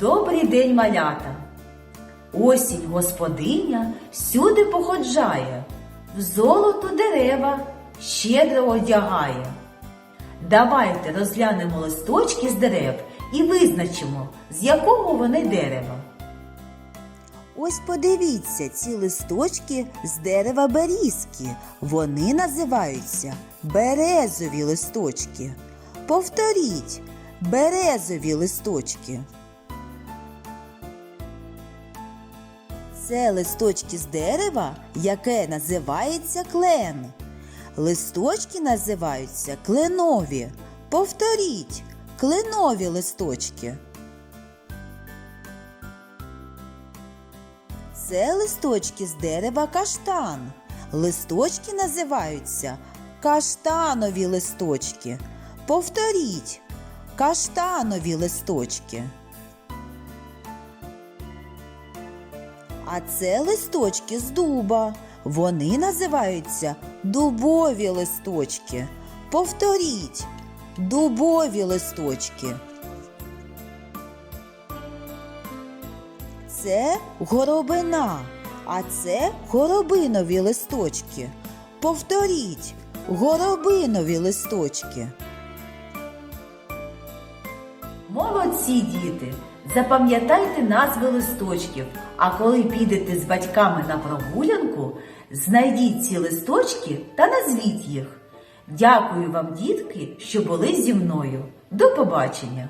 Добрий день, малята! Осінь господиня всюди походжає, в золото дерева щедро одягає. Давайте розглянемо листочки з дерев і визначимо, з якого вони дерева. Ось подивіться ці листочки з дерева берізки. Вони називаються березові листочки. Повторіть березові листочки. Це листочки з дерева, яке називається клен. Листочки називаються кленові. Повторіть кленові листочки. Це листочки з дерева каштан. Листочки називаються каштанові листочки. Повторіть каштанові листочки. А це листочки з дуба. Вони називаються дубові листочки. Повторіть дубові листочки. Це горобина, а це горобинові листочки. Повторіть горобинові листочки. Молодці діти! Запам'ятайте назви листочків, а коли підете з батьками на прогулянку, знайдіть ці листочки та назвіть їх. Дякую вам, дітки, що були зі мною. До побачення!